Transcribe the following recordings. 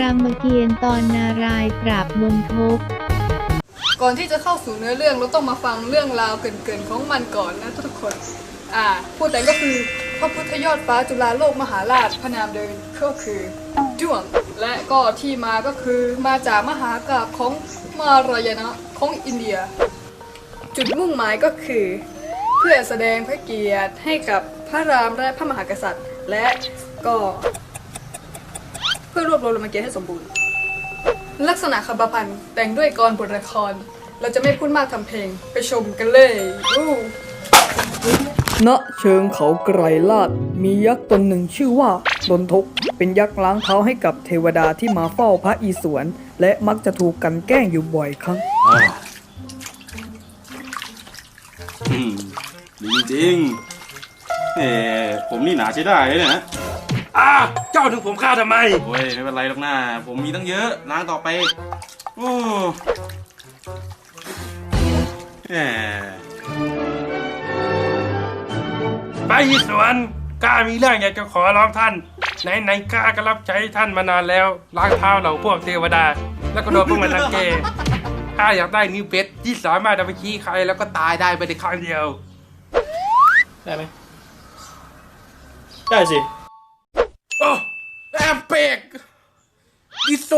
รามเกียรติ์ตอนนารายณ์ปราบนนทก ก่อนที่จะเข้าสู่เนื้อเรื่องเราต้องมาฟังเรื่องราวเกรินๆของมันก่อนนะทุกคน อ่าผู้แต่งก็คือพระพุทธยอดฟ้าจุฬาโลกมหาราชพระนามเดิมก็คือด้วง และก็ที่มาก็คือมาจากมหากราพย์ของมารายณะของอินเดีย จุดมุ่งหมายก็คือ เพื่อแสดงพระเกียรติให้กับพระรามและพระมหากษัตริย์ และก็ พื่อรวบรวมรามเกียรติให้สมบูรณ์ ลักษณะคำประพันธ์แต่งด้วยกรบทละคร เราจะไม่พูดมากทำเพลงไปชมกันเลยอู้ณเชิงเขาไกรลาดมียักษ์ตนหนึ่งชื่อว่าดนทก เป็นยักษ์ล้างเท้าให้กับเทวดาที่มาเฝ้าพระอีสวน และมักจะถูกกลันแกล้งอยู่บ่อยครั้ง อ่าอืมดีจริงเอ่ผมนี่หนาใช้ได้เลยเนี่ยนะอ้า เจ้าถึงผมฆ่าทำไมโอ้ยไม่เป็นไรหรอกนะผมมีตั้งเยอะล้างต่อไปโอ้แหมไปอีสวนกล้ามีเรื่องอยากจะขอร้องท่าน ไหนไหนๆกล้าก็รับใช้ท่านมานานแล้วล้างเท้าเหล่าพวกเทวดา แล้วก็โดนพวกมันรังแกข้าอยากได้นิ้วเพชรที่สามารถเอาไปชี้ใครแล้วก็ตายได้ไปในครั้งเดียว ได้ไหมได้สิโอ้ แอมเปกดิโซ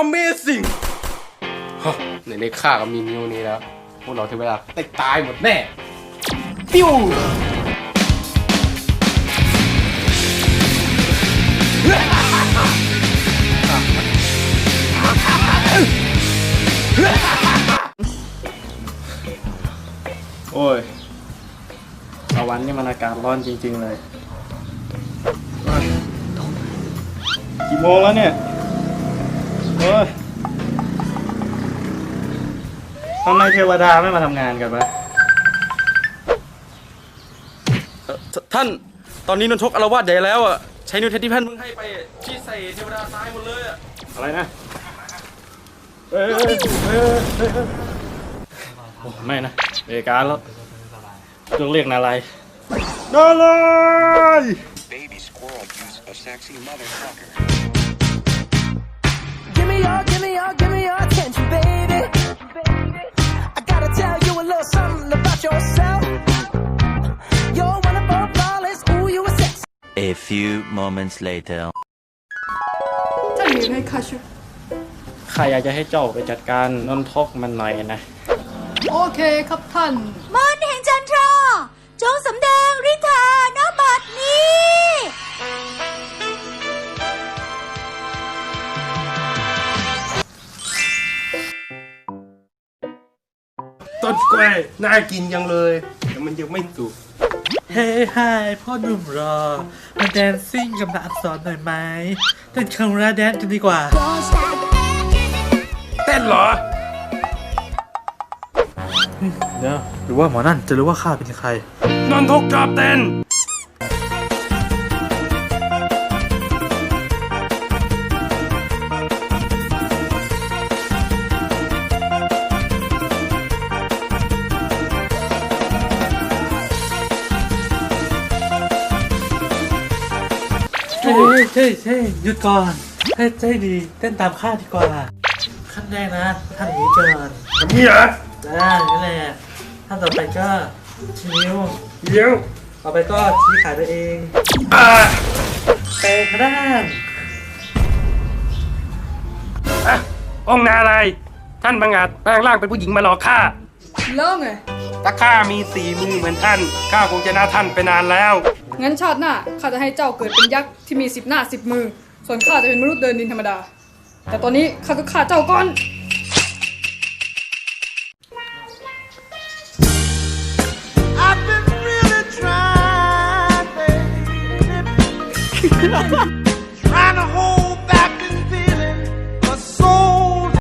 amazing ฮะในในข้าก็มีนิ้วนี้แล้ว พวกเราเทวดาได้ตายหมดแน่ ปิ้วโอ้ยตะวันนี่มันอากาศร้อนจริง ๆ เลย กี่โมงแล้วเนี่ยโอ้ยทำไมเทวดาไม่มาทำงานกันวะท่าน ตอนนี้นนทกอารวาสใหญ่แล้วอะ ใช้นิวเทสที่ท่านเพิ่งให้ไปอะที่ใส่เทวดาตายหมดเลยอะ อะไรนะเอ้ยเอ้ยเอ้ยเอ้ยเอ้ยโอ้ไม่นะเอกการแล้วต้องเรียกนาลายณ์นาลาย a sexy motherfucker. Give me your, give me your, give me your attention, baby. I gotta tell you a little something about yourself. You're one of our flawless, ooh, you a sex. A few moments later. ท่านมีให้ข้าช่วยข้าอยากจะให้เจ้าไปจัดการนนทกมันหน่อยนะ โอเคครับท่านมนต์แห่งจันทราจงสำแดงฤทธาณบัดนี้ กล้วยน่ากินยังเลย แต่มันยังไม่สุกเฮ้ไฮพ่อหนุ่มรอ มาแดนซิ่งกับนักอักษรหน่อยไหมเต้นคังราแดนกันดีกว่า เต้นเหรอ เดี๋ยวหรือว่าหมอนั่นจะรู้ว่าข้าเป็นใครนนทกชอบเต้น เฮ้ยเฮ้ยเฮ้ยหยุดก่อนเฮ้ยใจดีเต้นตามข้าดีกว่าขั้นแรกนะท่านหนีก่อนแบบนี้เหรอได้นั่นแหละท่านต่อไปก็ชี้นิ้วเดี๋ยวต่อไปก็ชี้ขาตัวเองอ่าแปลงร่างอะองค์นาอะไร ท่านบังอาจแปลงร่างเป็นผู้หญิงมาหลอกข้า แล้วไง ถ้าข้ามีสี่มือเหมือนท่าน ข้าคงจะน่าท่านไปนานแล้ว งั้นชาติหน้าข้าจะให้เจ้าเกิดเป็นยักษ์ที่มีสิบหน้าสิบมือ ส่วนข้าจะเป็นมนุษย์เดินดินธรรมดา แต่ตอนนี้ข้าก็ฆ่าเจ้าก่อน I've been really trying, baby.